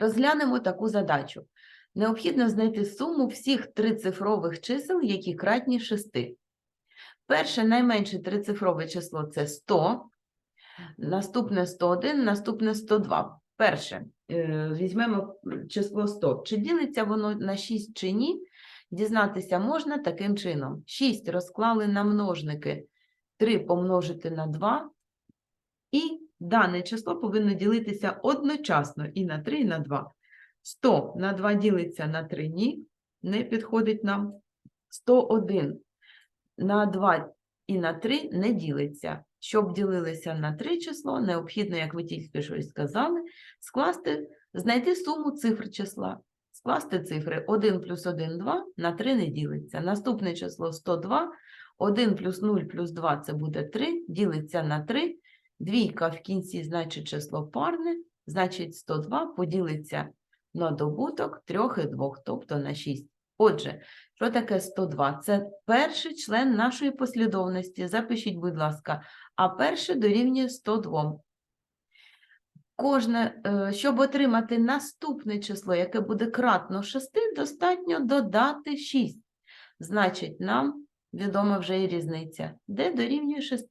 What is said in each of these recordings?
Розглянемо таку задачу. Необхідно знайти суму всіх трицифрових чисел, які кратні 6. Перше найменше трицифрове число це 100, наступне 101, наступне 102. Перше, е, візьмемо число 100. Чи ділиться воно на 6 чи ні? Дізнатися можна таким чином. 6 розклали на множники, 3 помножити на 2, і дане число повинно ділитися одночасно і на 3, і на 2. 100 на 2 ділиться на 3 ні, не підходить нам. 101 на 2 і на 3 не ділиться. Щоб ділилися на 3 число, необхідно, як ви тільки що й сказали, скласти, знайти суму цифр числа. Скласти цифри 1 плюс 1 – 2, на 3 не ділиться. Наступне число 102, 1 плюс 0 плюс 2 – це буде 3, ділиться на 3. Двійка в кінці значить число парне, значить 102 поділиться на добуток 3 і 2, тобто на 6. Отже, що таке 102? Це перший член нашої послідовності. Запишіть, будь ласка, а перше дорівнює 102. Кожне, е, щоб отримати наступне число, яке буде кратно 6, достатньо додати 6. Значить, нам відома вже і різниця, де дорівнює 6.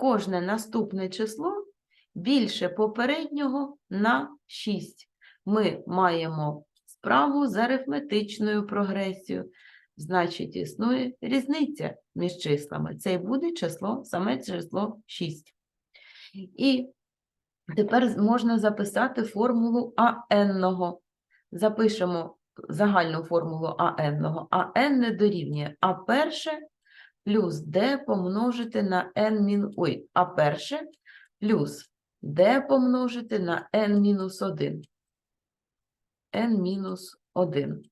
Кожне наступне число більше попереднього на 6. Ми маємо справу з арифметичною прогресією. Значить, існує різниця між числами. Це і буде число, саме число 6. І тепер можна записати формулу АН. Запишемо загальну формулу АН. АН не дорівнює А перше плюс D помножити на N мін... Ой, А перше плюс D помножити на N мінус 1. N мінус 1.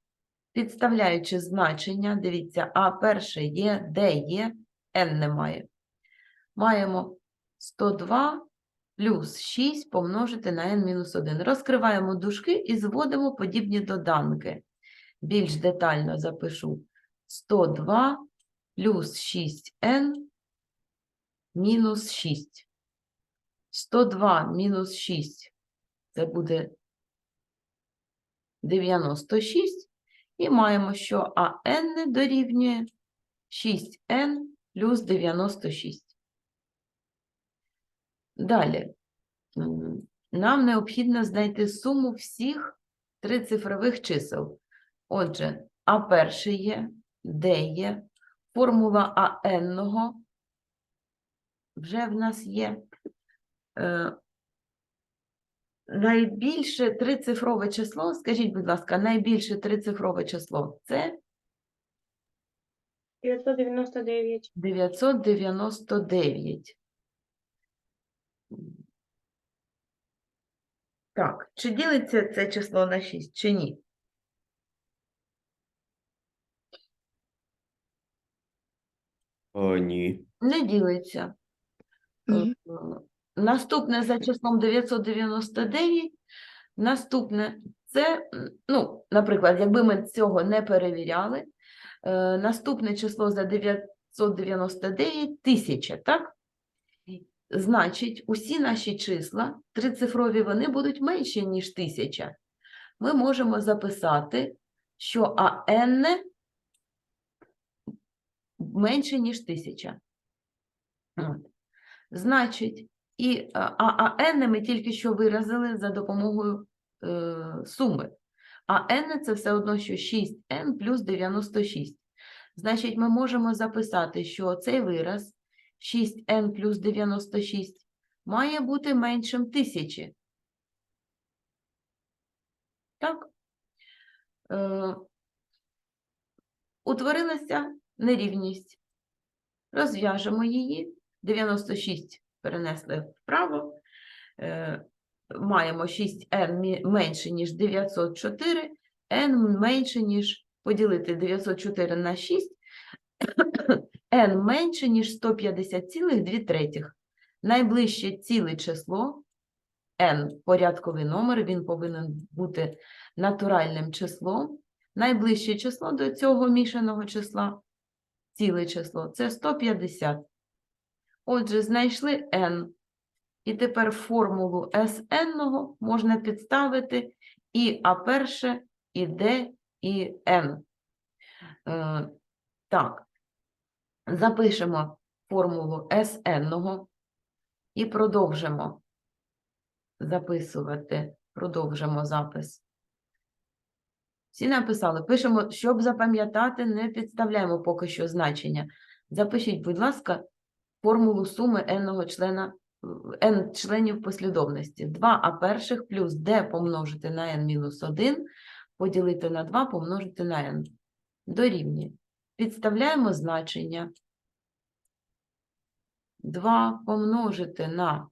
Підставляючи значення, дивіться, А перше є, D є, N немає. Маємо 102 плюс 6 помножити на n мінус 1. Розкриваємо дужки і зводимо подібні доданки. Більш детально запишу 102 плюс 6n мінус 6. 102 мінус 6 це буде 96. І маємо, що АН дорівнює 6n плюс 96. Далі. Нам необхідно знайти суму всіх трицифрових чисел. Отже, А перше є, Д є, формула АН вже в нас є. Е, Найбільше трицифрове число, скажіть, будь ласка, найбільше трицифрове число це 999. 999. Так, чи ділиться це число на 6, чи ні? О, ні. Не ділиться. Ні. Е, Наступне за числом 999. Наступне це, ну, наприклад, якби ми цього не перевіряли, е, наступне число за 999 – 1000, так? Значить, усі наші числа трицифрові, вони будуть менші, ніж 1000. Ми можемо записати, що АН менше, ніж 1000. От. Значить, і а, АН ми тільки що виразили за допомогою е, суми. А n це все одно, що 6n плюс 96. Значить, ми можемо записати, що цей вираз 6n плюс 96 має бути меншим 1000. Так? Е, утворилася нерівність. Розв'яжемо її. 96 перенесли вправо. Е, маємо 6n менше, ніж 904, n менше, ніж поділити 904 на 6, n менше, ніж 150,2 третіх. Найближче ціле число, n порядковий номер, він повинен бути натуральним числом. Найближче число до цього мішаного числа, ціле число, це 150. Отже, знайшли n. І тепер формулу Sn можна підставити і А перше, і Д, і N. Е, так, запишемо формулу Sn і продовжимо записувати, продовжимо запис. Всі написали, пишемо, щоб запам'ятати, не підставляємо поки що значення. Запишіть, будь ласка, формулу суми n члена, n членів послідовності. 2а перших плюс d помножити на n мінус 1 поділити на 2 помножити на n. Дорівнює. Підставляємо значення. 2 помножити на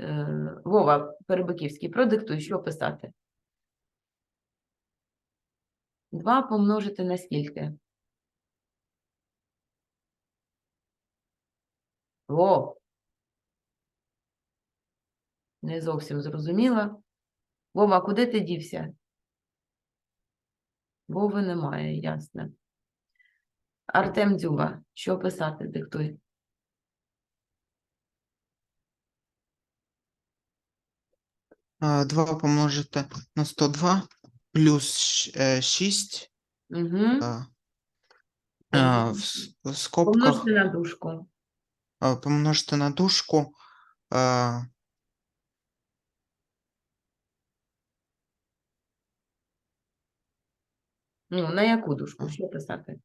е, Вова Перебиківський, продиктуй, що писати? 2 помножити на скільки? О! Не зовсім зрозуміла. Вова, куди ти дівся? Вови немає, ясно. Артем Дзюба, що писати, диктуй. А, 2 помножити на 102 плюс щ- е, 6 Угу. а, а, в, с- в скобках Помножте на дужку. а, помножити на дужку. а, Ну, на яку дужку? Що писати?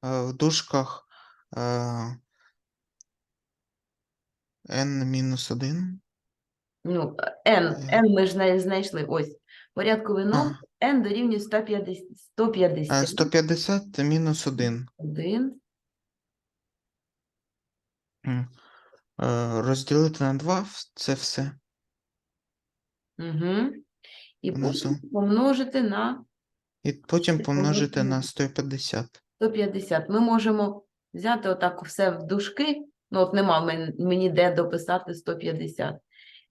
а, в дужках а, n мінус 1. Ну, n, Е. n ми ж знай- знайшли. Ось. Порядковий номер n дорівнює 150. 150. 150 мінус 1. 1. Розділити на 2 це все. Угу. І Внизу. потім помножити на І потім помножити на- на 150. 150. Ми можемо взяти отак все в дужки. Ну, от нема мен- мені де дописати 150.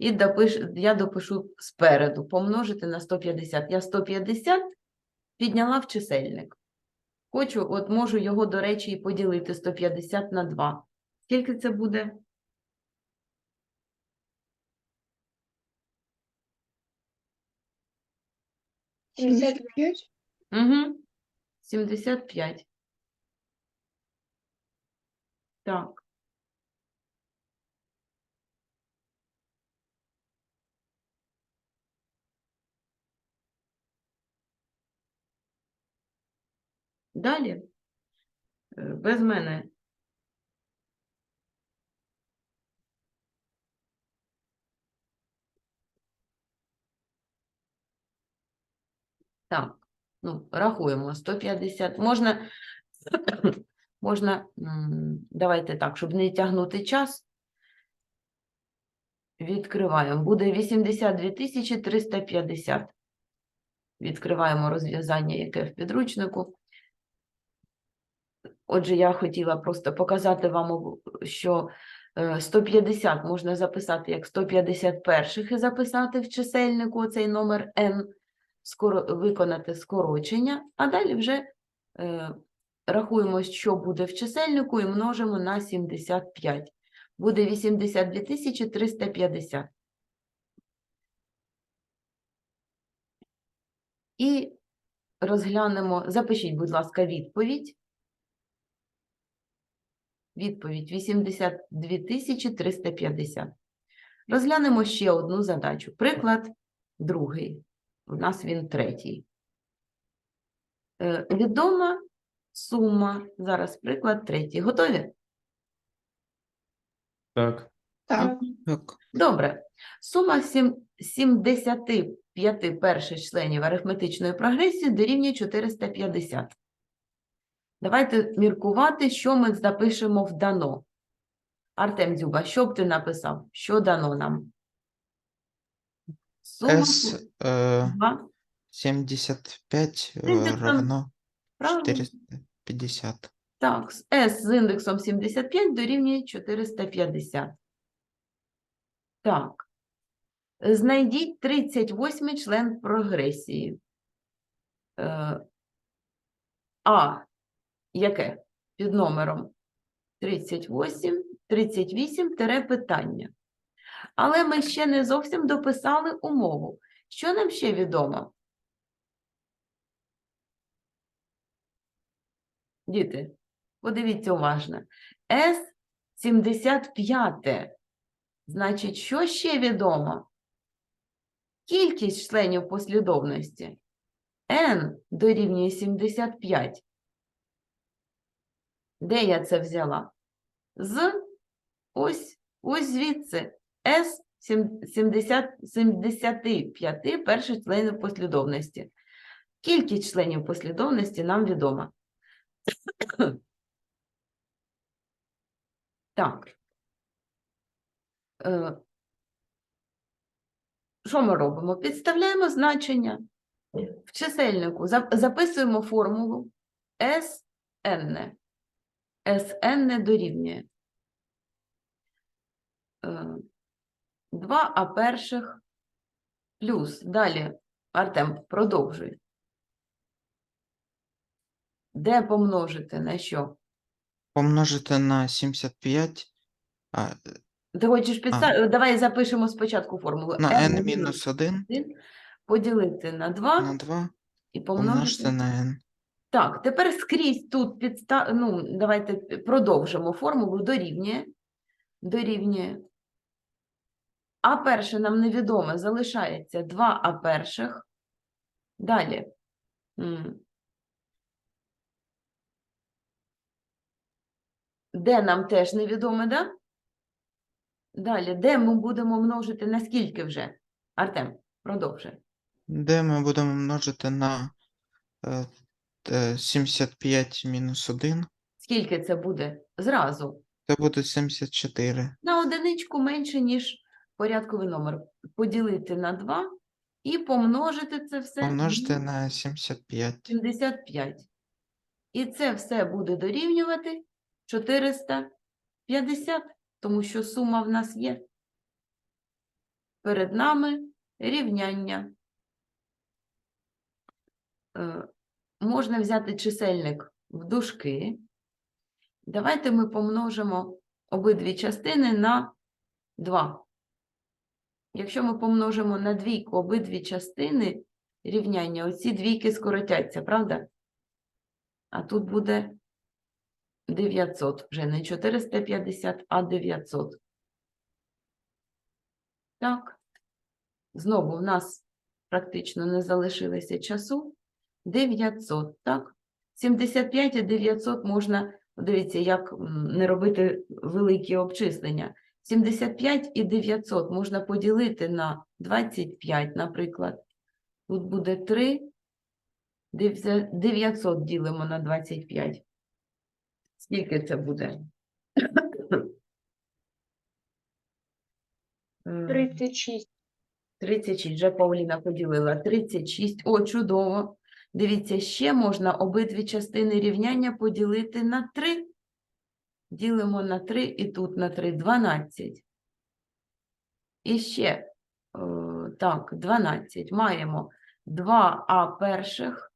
І допиш, я допишу спереду, помножити на 150. Я 150 підняла в чисельник. Хочу, от можу його, до речі, і поділити 150 на 2. Скільки це буде? Угу. 75. Так. Далі. Е, Без мене. Так, ну, рахуємо. 150. Можна, можна, давайте так, щоб не тягнути час. Відкриваємо. Буде 82 тисячі 350. Відкриваємо розв'язання, яке в підручнику. Отже, я хотіла просто показати вам, що е, 150 можна записати як 151 і записати в чисельнику цей номер n, скоро, виконати скорочення, а далі вже е, рахуємо, що буде в чисельнику і множимо на 75. Буде 82 350. І розглянемо, запишіть, будь ласка, відповідь. Відповідь 82 350. Розглянемо ще одну задачу. Приклад другий. У нас він третій. Е, Відома сума. Зараз приклад третій. Готові? Так. Так. Так. Добре. Сума 75 перших членів арифметичної прогресії дорівнює 450. Давайте міркувати, що ми запишемо в дано. Артем Дзюба, що б ти написав? Що дано нам? Сума е, два. 75 е, Індексом равно Правильно? 450. Так, S з індексом 75 дорівнює 450. Так. Знайдіть 38 член прогресії. Е, А. Яке? Під номером 38, 38 тире питання. Але ми ще не зовсім дописали умову. Що нам ще відомо? Діти, подивіться уважно. С 75. Значить, що ще відомо? Кількість членів послідовності n дорівнює 75. Де я це взяла? З ось, ось звідси. С 70, 75 перших членів послідовності. Кількість членів послідовності нам відома. Так. Е, Що ми робимо? Підставляємо значення в чисельнику, записуємо формулу Sn. Sn дорівнює 2 а перших плюс. Далі, Артем, продовжуй. Де помножити на що? Помножити на 75 а, Ти хочеш підставити? Давай запишемо спочатку формулу. на n мінус 1 1 поділити на 2 на 2 і помножити помножити. на n. Так, тепер скрізь тут підста... ну, давайте продовжимо формулу дорівнює. Дорівнює. А перше нам невідоме залишається 2 а перших. Далі. Де нам теж невідоме, да? Далі, де ми будемо множити на скільки вже? Артем, продовжуй. Де ми будемо множити на е, е, 75 мінус 1. Скільки це буде? Зразу. Це буде 74. На одиничку менше, ніж порядковий номер. Поділити на 2 і помножити це все Помножити на на 75. 75. І це все буде дорівнювати 450, тому що сума в нас є. Перед нами рівняння. Е, Можна взяти чисельник в дужки. Давайте ми помножимо обидві частини на 2. Якщо ми помножимо на двійку обидві частини рівняння, оці двійки скоротяться, правда? А тут буде 900, вже не 450, а 900. Так. Знову в нас практично не залишилося часу. 900, так? 75 і 900 можна, дивіться, як не робити великі обчислення. 75 і 900 можна поділити на 25, наприклад. Тут буде 3, 900 ділимо на 25. Скільки це буде? Е, 36. 36, вже Пауліна поділила. 36, о, чудово. Дивіться, ще можна обидві частини рівняння поділити на 3. Ділимо на 3 і тут на 3, 12. І ще, е, так, 12. Маємо 2а перших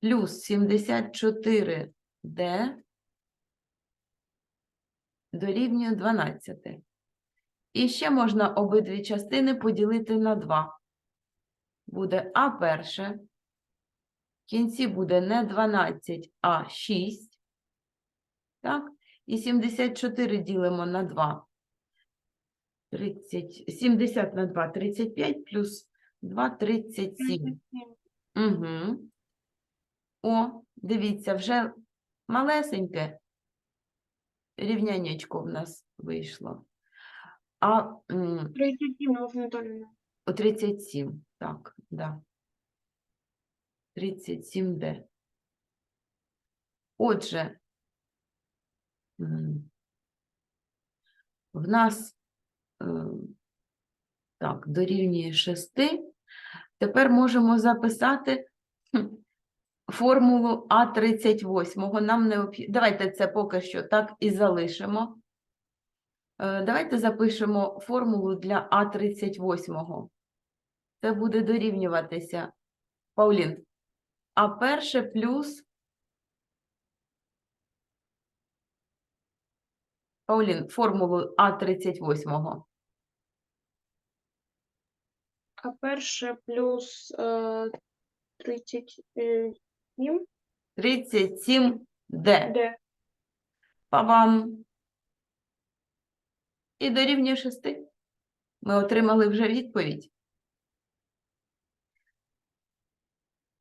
плюс 74d дорівнює 12. І ще можна обидві частини поділити на 2. Буде А перше. В кінці буде не 12, а 6. Так? І 74 ділимо на 2. 30, 70 на 2 – 35, плюс 2 – 37. Угу. О, дивіться, вже малесеньке рівняннячко в нас вийшло. А м, 37, Олеся Анатоліївна. о 37, так, да. 37D. Отже, в нас е, так, дорівнює 6. Тепер можемо записати формулу А38. Нам необхідно. Давайте це поки що так і залишимо. Е, Давайте запишемо формулу для А38. Це буде дорівнюватися. Паулін. А перше плюс. Паулін, формулу А38. А перше плюс е, 37 37 d. Д. Па-бам! І дорівнює 6. Ми отримали вже відповідь.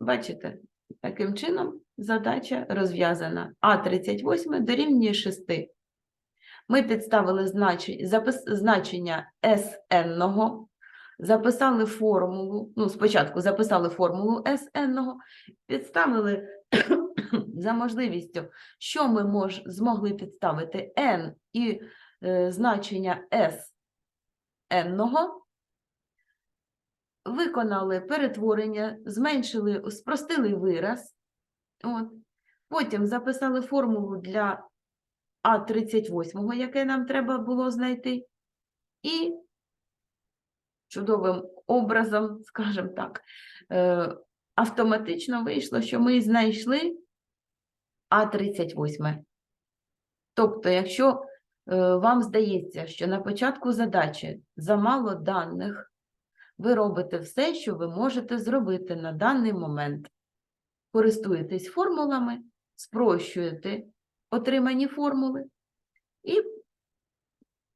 Бачите, таким чином задача розв'язана. А38 дорівнює 6. Ми підставили значення Sn, записали формулу, ну, спочатку записали формулу Sn, підставили за можливістю, що ми мож, змогли підставити n і е, значення n, виконали перетворення, зменшили, спростили вираз. От. Потім записали формулу для А38, яке нам треба було знайти. І чудовим образом, скажімо так, е, автоматично вийшло, що ми знайшли А38. Тобто, якщо е, вам здається, що на початку задачі замало даних, ви робите все, що ви можете зробити на даний момент. Користуєтесь формулами, спрощуєте отримані формули і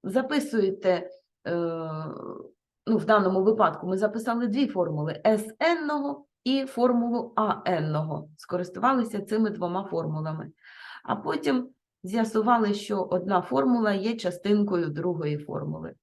записуєте, е, ну, в даному випадку ми записали дві формули SN і формулу AN. Скористувалися цими двома формулами. А потім з'ясували, що одна формула є частинкою другої формули.